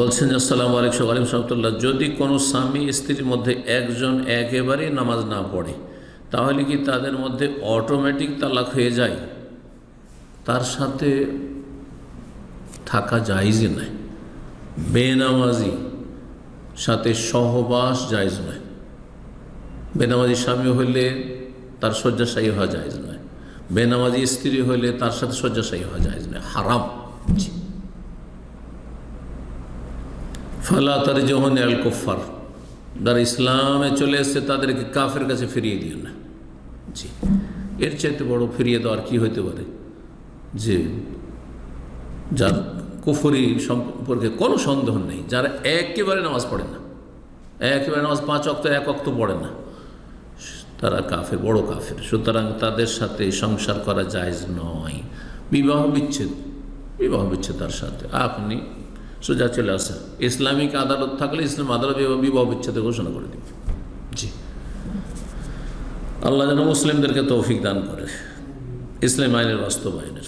বলছেন আসসালামু আলাইকুম আলিম সাহতুল্লাহ যদি কোনো স্বামী স্ত্রীর মধ্যে একজন একেবারেই নামাজ না পড়ে, তাহলে কি তাদের মধ্যে অটোমেটিক তালাক হয়ে যায়? তার সাথে থাকা জায়জই নয়। বেনামাজি সাথে সহবাস জায়জ নয়। বেনামাজি স্বামী হইলে তার শয্যাশায়ী হওয়া জায়জ নয়। বেনামাজি স্ত্রী হইলে তার সাথে শয্যাশায়ী হওয়া জায়জ নয়। হারাম জি ফালা তার যখন আল কুফার যারা ইসলামে চলে এসছে, তাদেরকে কাফের কাছে ফিরিয়ে দিও না। জি। এর চাইতে বড় ফিরিয়ে দেওয়ার কি হইতে পারে? যে যার কুফরি সম্পর্কে কোনো সন্দেহ নেই। যারা একেবারে নামাজ পড়ে না, একেবারে নামাজ পাঁচ অক্ত এক অক্ত পড়ে না, তারা কাফের, বড় কাফের। সুতরাং তাদের সাথে সংসার করা জায়জ নয়। বিবাহ বিচ্ছেদ বিবাহ বিচ্ছেদ তার সাথে। আপনি সোজা চলে আসেন ইসলামিক আদালত থাকলে ইসলাম আদালত বিবাহ- বিচ্ছেদের ঘোষণা করে দিবে। জি। আল্লাহ যেন মুসলিমদেরকে তৌফিক দান করে। ইসলাম আইনের বাস্তবায়নের।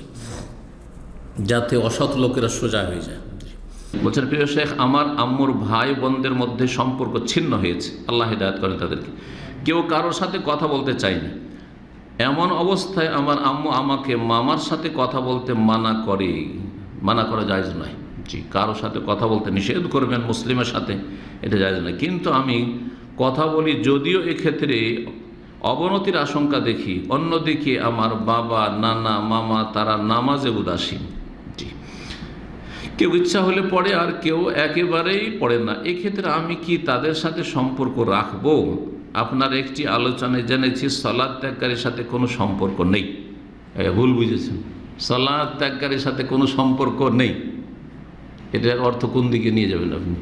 যাতে অসৎ লোকেরা সোজা হয়ে যায়। বলছেন, প্রিয় শেখ, আমার আম্মুর ভাই বোনদের মধ্যে সম্পর্ক ছিন্ন হয়েছে। আল্লাহ হিদায়ত করেন তাদেরকে। কেউ কারোর সাথে কথা বলতে চায়নি। এমন অবস্থায় আমার আম্মু আমাকে মামার সাথে কথা বলতে মানা করে মানা করা যায় নয়। জি কারোর সাথে কথা বলতে নিষেধ করবেন মুসলিমের সাথে, এটা যায় নয়। কিন্তু আমি কথা বলি যদিও এক্ষেত্রে অবনতির আশঙ্কা দেখি, অন্যদিকে আমার বাবা, নানা, মামা তারা নামাজে উদাসীন। জি, কেউ ইচ্ছা হলে পড়ে আর কেউ একেবারেই পড়ে না। এক্ষেত্রে আমি কি তাদের সাথে সম্পর্ক রাখব? আপনার একটি আলোচনায় জেনেছি সলাদ ত্যাগকারীর সাথে কোনো সম্পর্ক নেই। ভুল বুঝেছেন। সলাদ ত্যাগকারীর সাথে কোনো সম্পর্ক নেই। এটার অর্থ কোন দিকে নিয়ে যাবেন আপনি?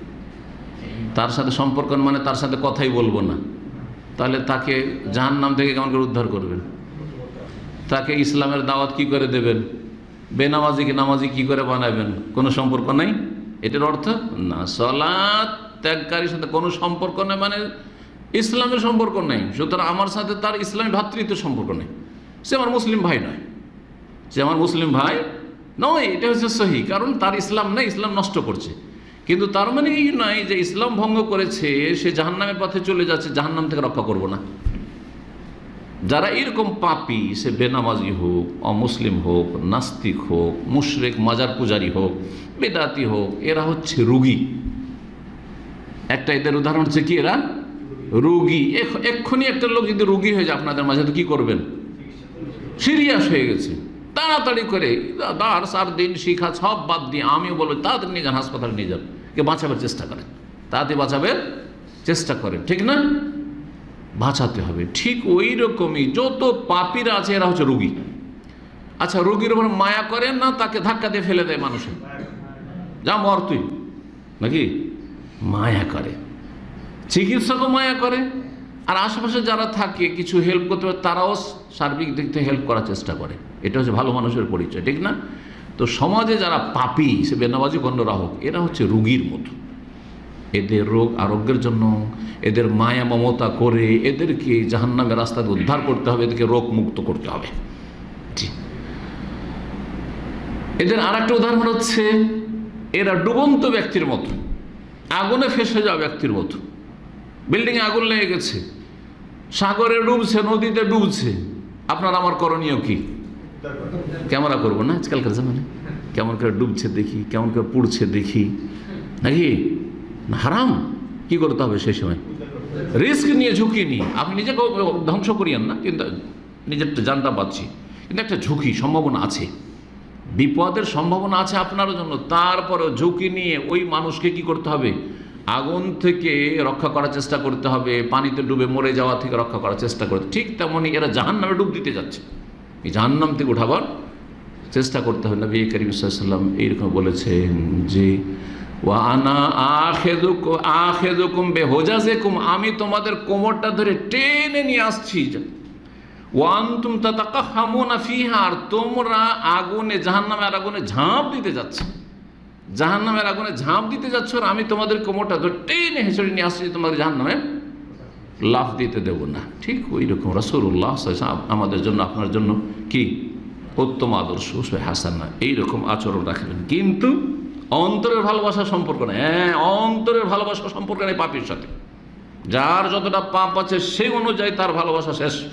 তার সাথে সম্পর্ক মানে তার সাথে কথাই বলব না। তাহলে তাকে জাহান নাম থেকে কেমন করে উদ্ধার করবেন? তাকে ইসলামের দাওয়াত কি করে দেবেন? বেনামাজিকে নামাজি কি করে বানাবেন? কোনো সম্পর্ক নেই? এটার অর্থ না। সলাৎ ত্যাগকারীর সাথে কোনো সম্পর্ক নেই মানে ইসলামের সম্পর্ক নেই। সুতরাং আমার সাথে তার ইসলামী ভ্রাতৃত্ব সম্পর্ক নেই। সে আমার মুসলিম ভাই নয়। সে আমার মুসলিম ভাই নয়, এটা হচ্ছে সহি, কারণ তার ইসলাম নেই, ইসলাম নষ্ট করছে। কিন্তু তার মানে এই নয় যে ইসলাম ভঙ্গ করেছে, সে জাহান্নামের পথে চলে যাচ্ছে, জাহান্নাম থেকে রক্ষা করব না। যারা এরকম পাপি, সে বেনামাজি হোক, অমুসলিম হোক, নাস্তিক হোক, মুশরেক, মাজার পূজারি হোক, বেদাতি হোক, এরা হচ্ছে রুগী। একটা এদের উদাহরণ হচ্ছে কি এরা? রুগী। এক্ষুনি একটা লোক যদি রুগী হয়ে যায়, আপনাদের মাঝে তো কী করবেন? সিরিয়াস হয়ে গেছে। তাড়াতাড়ি করে দার সার দিন, শিখা, সব বাদ দিয়ে আমিও বলব, তাড়াতাড়ি নিয়ে যান হাসপাতালে নিয়ে যান। কে বাঁচাবার চেষ্টা করেন। তাড়াতাড়ি বাঁচাবের চেষ্টা করেন, ঠিক না? বাঁচাতে হবে। ঠিক ওই রকমই, যত পাপিরা আছে, এরা হচ্ছে রুগী। আচ্ছা রুগীর ওপর মায়া করেন না, তাকে ধাক্কা দিয়ে ফেলে দেয় মানুষে যা মর তুই। নাকি? মায়া করে। চিকিৎসকও মায়া করে। আর আশেপাশে যারা থাকে, কিছু হেল্প করতে পারে, তারাও সার্বিক দিক থেকে হেল্প করার চেষ্টা করে। এটা হচ্ছে ভালো মানুষের পরিচয়, ঠিক না? তো সমাজে যারা পাপি, সে বেনাবাজি গণ্ডরা হোক এরা হচ্ছে রুগীর মতো। এদের রোগ আরোগ্যের জন্য, এদের মায়া মমতা করে, এদেরকে জাহান্নামের রাস্তা দিয়ে উদ্ধার করতে হবে, এদেরকে রোগ মুক্ত করতে হবে। এদের আর একটা উদাহরণ হচ্ছে, এরা ডুবন্ত ব্যক্তির মতো, আগুনে ফেসে যাওয়া ব্যক্তির মতো। বিল্ডিংয়ে আগুন লেগে গেছে, সাগরে ডুবছে, নদীতে ডুবছে। আপনার আমার করণীয় কি? ক্যামেরা করব না আজকালকার জামানে? কেমন করে ডুবছে দেখি, কেমন করে পুড়ছে দেখি। নাকি? হারাম। কি করতে হবে সেই সময়? রিস্ক নিয়ে ঝুঁকি নিয়ে আপনি নিজেকে ধ্বংস করিয়েন না, কিন্তু নিজের জানটা পাচ্ছি কিন্তু একটা ঝুঁকি, সম্ভাবনা আছে। বিপদের সম্ভাবনা আছে আপনার জন্য। তারপরেও ঝুঁকি নিয়ে ওই মানুষকে কি করতে হবে? আগুন থেকে রক্ষা করার চেষ্টা করতে হবে, পানিতে ডুবে মরে যাওয়া থেকে রক্ষা করার চেষ্টা করতে ঠিক তেমনই এরা জাহান নামে ডুব দিতে যাচ্ছে। জাহান্নাম থেকে উঠাবার চেষ্টা করতে হবে নবী করিম সাল্লাম এইরকম বলেছেন যে, ওয়া আনা আখেদুক আখেদুকুম বেহোজাজেকুম, আমি তোমাদের কোমরটা ধরে টেনে নিয়ে আসছি। ওয়ান তুম তাতাকা হামুনা ফিহা, আর তোমরা আগুনে জাহান্নামের আগুনে ঝাঁপ দিতে যাচ্ছে। জাহান্নামের আগুনে ঝাঁপ দিতে যাচ্ছ, আর আমি তোমাদের কোমরটা ধরে টেনে হেঁচড়ে নিয়ে আসছি তোমাদের জাহান্নামে লাভ দিতে দেব না। ঠিক ওই রকম রসুল্লাহ আমাদের জন্য, আপনার জন্য কি? উত্তম আদর্শ হাসানা এইরকম আচরণ রাখবেন। কিন্তু অন্তরের ভালোবাসা সম্পর্ক নেই। হ্যাঁ অন্তরের ভালোবাসা সম্পর্ক নেই পাপির সাথে। যার যতটা পাপ আছে সেই অনুযায়ী তার ভালোবাসা শেষ।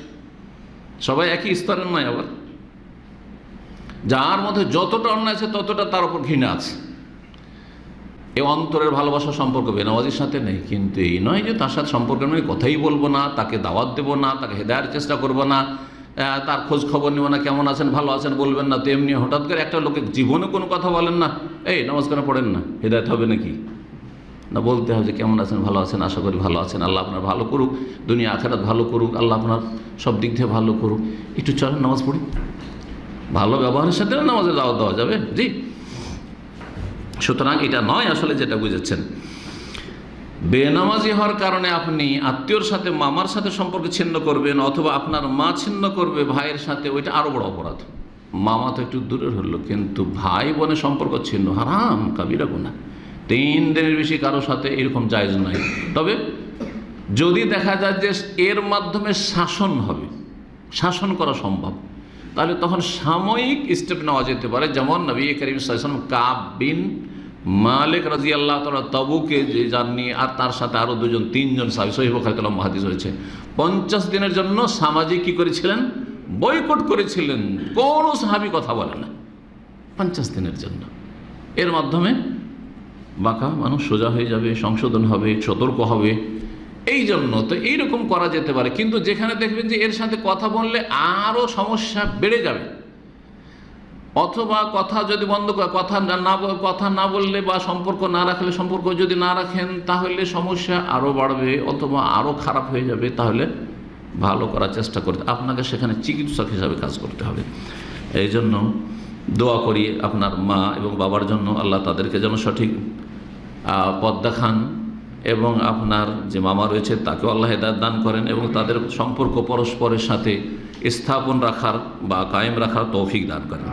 সবাই একই স্তরের নয় আবার। যার মধ্যে যতটা অন্যায় আছে ততটা তার উপর ঘৃণা আছে। এই অন্তরের ভালোবাসা সম্পর্ক বেনামাজির সাথে নেই, কিন্তু এই নয় যে তার সাথে সম্পর্ক নেই কথাই বলব না, তাকে দাওয়াত দেবো না, তাকে হেদায়ের চেষ্টা করব না তার খোঁজ খবর নেব না, কেমন আছেন, ভালো আছেন বলবেন না তো এমনি হঠাৎ করে একটা লোকের জীবনে কোনো কথা বলেন না, এই নামাজ কেন পড়েন না, হেদায়ত হবে নাকি? না বলতে হবে যে কেমন আছেন, ভালো আছেন, আশা করি ভালো আছেন, আল্লাহ আপনার ভালো করুক, দুনিয়া আখেরাত ভালো করুক, আল্লাহ আপনার সব দিক থেকে ভালো করুক। একটু চলেন নামাজ পড়ি। ভালো ব্যবহারের সাথে নামাজে দাওয়াত দেওয়া যাবে, জি। সুতরাং এটা নয় আসলে যেটা বুঝেছেন। বেনামাজি হওয়ার কারণে আপনি আত্মীয়র সাথে, মামার সাথে সম্পর্ক ছিন্ন করবেন অথবা আপনার মা ছিন্ন করবে ভাইয়ের সাথে, ওইটা আরও বড় অপরাধ। মামা তো একটু দূরের হলো কিন্তু ভাই বোনের সম্পর্ক ছিন্ন, হারাম, কাবিরা গুণা তিন দিনের বেশি কারোর সাথে এরকম জায়জ নয়। তবে যদি দেখা যায় যে এর মাধ্যমে শাসন হবে, শাসন করা সম্ভব তাহলে তখন সাময়িক স্টেপ নেওয়া যেতে পারে। যেমন নবী করিম সাল্লাম কাব বিন মালিক রাজি আল্লাহ তালা তবুকে যে যাননি আর তার সাথে আরও দুজন, তিনজন সাহেব সহিব খাইতুল্লাহ মহাদিস হয়েছে পঞ্চাশ দিনের জন্য সামাজিক কী করেছিলেন? বয়কট করেছিলেন। কোনো সাহাবি কথা বলে না। পঞ্চাশ দিনের জন্য। এর মাধ্যমে বাঁকা মানুষ সোজা হয়ে যাবে, সংশোধন হবে, সতর্ক হবে। এই জন্য তো এইরকম করা যেতে পারে। কিন্তু যেখানে দেখবেন যে এর সাথে কথা বললে আরও সমস্যা বেড়ে যাবে। অথবা কথা যদি বন্ধ করে, কথা না কথা না বললে বা সম্পর্ক না রাখলে, সম্পর্ক যদি না রাখেন, তাহলে সমস্যা আরও বাড়বে অথবা আরও খারাপ হয়ে যাবে। তাহলে ভালো করার চেষ্টা করতে, আপনাকে সেখানে চিকিৎসক হিসাবে কাজ করতে হবে। এই জন্য দোয়া করি আপনার মা এবং বাবার জন্য, আল্লাহ তাদেরকে যেন সঠিক পদ্মা দেখান। এবং আপনার যে মামা রয়েছে তাকে আল্লাহ হেদায়ত দান করেন এবং তাদের সম্পর্ক পরস্পরের সাথে স্থাপন রাখার বা কায়েম রাখার তৌফিক দান করেন।